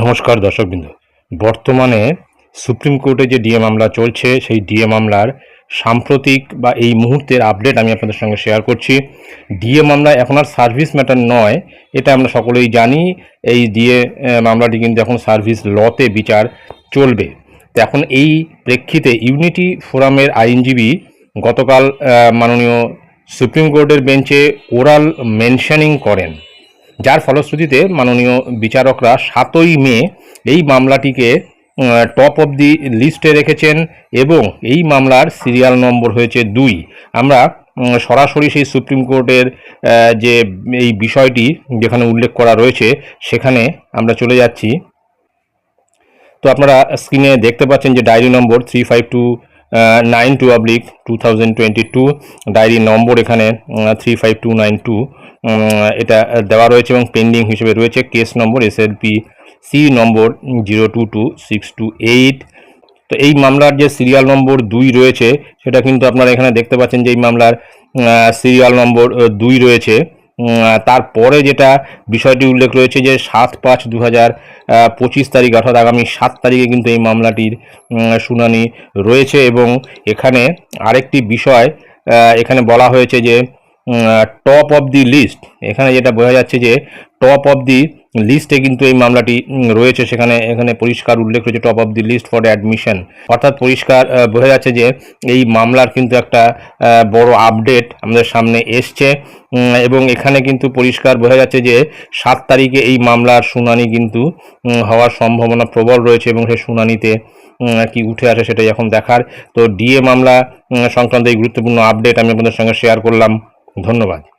নমস্কার দর্শকবৃন্দ। বর্তমানে সুপ্রিম কোর্টে যে ডিএ মামলা চলছে, সেই ডিএ মামলার সাম্প্রতিক বা এই মুহূর্তের আপডেট আমি আপনাদের সঙ্গে শেয়ার করছি। ডিএ মামলা এখন আর সার্ভিস ম্যাটার নয়, এটা আমরা সকলেই জানি। এই ডিএ মামলাটি কিন্তু এখন সার্ভিস লতে বিচার চলবে। তো এখন এই প্রেক্ষিতে ইউনিটি ফোরামের আইনজীবী গতকাল মাননীয় সুপ্রিম কোর্টের বেঞ্চে ওরাল মেনশনিং করেন। যার ফলশ্রুতিতে মাননীয় বিচারকরা সাতই মে এই মামলাটিকে টপ অব দি লিস্টে রেখেছেন এবং এই মামলার সিরিয়াল নম্বর হয়েছে দুই। আমরা সরাসরি সেই সুপ্রিম কোর্টের যে এই বিষয়টি যেখানে উল্লেখ করা রয়েছে, সেখানে আমরা চলে যাচ্ছি। তো আপনারা স্ক্রিনে দেখতে পাচ্ছেন যে diary number three five two nine two oblique two thousand twenty two diary number এখানে three five two nine two এটা দেওয়া রয়েছে এবং পেন্ডিং হিসেবে রয়েছে। Case number S C number zero two two six two eight তো এই মামলার যে সিরিয়াল নম্বর দুই রয়েছে, সেটা কিন্তু আপনারা এখানে দেখতে পাচ্ছেন যে এই মামলার সিরিয়াল নম্বর দুই রয়েছে। তারপরে যেটা বিষয়টি উল্লেখ রয়েছে যে সাত পাঁচ দু হাজার পঁচিশ তারিখ অর্থাৎ আগামী সাত তারিখে কিন্তু এই মামলাটির শুনানি রয়েছে এবং এখানে আরেকটি বিষয় এখানে বলা হয়েছে যে টপ অফ দি লিস্ট এখানে যেটা বোঝা যাচ্ছে যে টপ অফ দি লিস্টে কিন্তু এই মামলাটি রয়েছে। সেখানে, এখানে পরিষ্কার উল্লেখ রয়েছে top of the list for admission অর্থাৎ পরিষ্কার বোঝা যাচ্ছে যে এই মামলার কিন্তু একটা বড় আপডেট আমাদের সামনে এসছে। এবং এখানে কিন্তু পরিষ্কার বোঝা যাচ্ছে যে সাত তারিখে এই মামলার শুনানি কিন্তু হওয়ার সম্ভাবনা প্রবল রয়েছে এবং সেই শুনানিতে কি উঠে আসে সেটাই এখন দেখার। তো ডিএ মামলা সংক্রান্ত এই গুরুত্বপূর্ণ আপডেট আমি আপনাদের সঙ্গে শেয়ার করলাম। ধন্যবাদ।